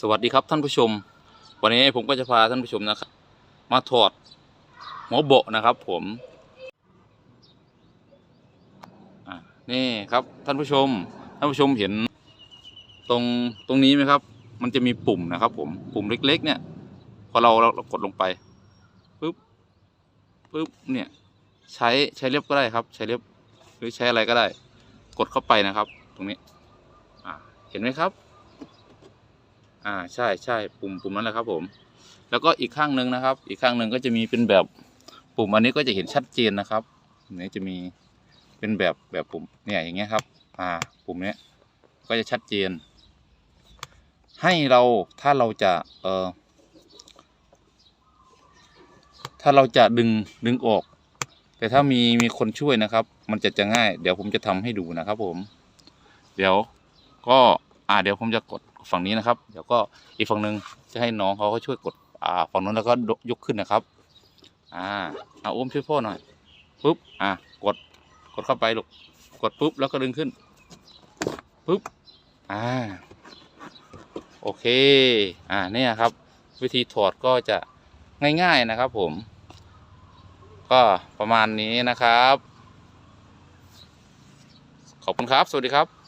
สวัสดีครับท่านผู้ชม วันนี้ผมก็จะพาท่านผู้ชมนะครับ มาถอดหัวโบะนะครับ ผมนี่ครับท่านผู้ชม ท่านผู้ชมเห็น ตรงตรงนี้ไหมครับ มันจะมีปุ่มนะครับ ผมปุ่มเล็ก ๆ เนี่ย พอเราเราเรากดลงไปปุ๊บปุ๊บเนี่ย ใช้ใช้เล็บก็ได้ครับ ใช้เล็บหรือใช้อะไรก็ได้ กดเข้าไปนะครับ ตรงนี้ อ่าเห็นไหมครับ อ่าใช่ใช่ปุ่มปุ่มนั้นแหละครับผม แล้วก็อีกข้างหนึ่งนะครับ อีกข้างหนึ่งก็จะมีเป็นแบบปุ่มอันนี้ก็จะเห็นชัดเจนนะครับอันนี้จะมีเป็นแบบแบบปุ่มเนี่ยอย่างเงี้ยครับ อ่า ปุ่มเนี้ยก็จะชัดเจน ให้เราถ้าเราจะเอ่อถ้าเราจะดึงดึงออก แต่ถ้ามีมีคนช่วยนะครับ มันจะจะง่าย เดี๋ยวผมจะทำให้ดูนะครับผม เดี๋ยวก็ อ่าเดี๋ยวผมจะกดฝั่งนี้นะครับ เดี๋ยวก็อีกฝั่งหนึ่งจะให้น้องเขาก็ช่วยกดอ่าฝั่งนู้นแล้วก็ยกขึ้นนะครับ อ่าเอาอุ้มช่วยพ่อหน่อยปุ๊บอ่ากดกดเข้าไปลูกกดปุ๊บแล้วก็ดึงขึ้นปุ๊บอ่าโอเค อ่าเนี่ยครับ วิธีถอดก็จะง่ายๆนะครับ ผม ก็ประมาณนี้นะครับ ขอบคุณครับ สวัสดีครับ